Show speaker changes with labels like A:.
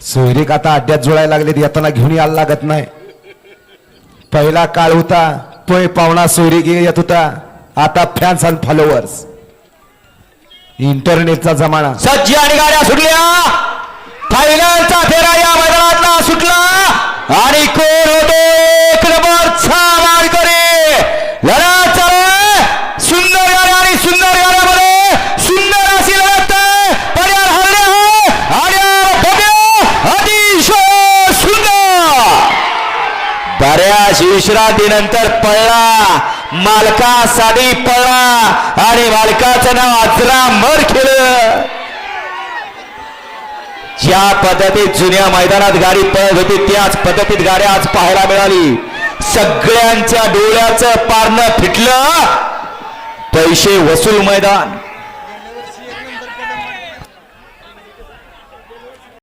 A: सोयरीक आता अड्ड्यात जुळायला लागलेत येताना घेऊन यायला लागत नाही. पहिला काळ होता पै पाहुणा सोयरीक येत होता. आता फॅन्स अँड फॉलोअर्स इंटरनेटचा जमाना.
B: सज्ज आणि गाड्या सुटल्या. बऱ्याच विश्रांतीनंतर पळला. मालकासाठी पळला. आणि मालकाचं नाव अजरा मर केलं ज्या पद्धतीत जुन्या मैदानात गाडी पळत होती त्याच पद्धतीत गाड्या आज पाहायला मिळाली. सगळ्यांच्या डोळ्याचं पारणं फिटलं. पैसे वसूल मैदान.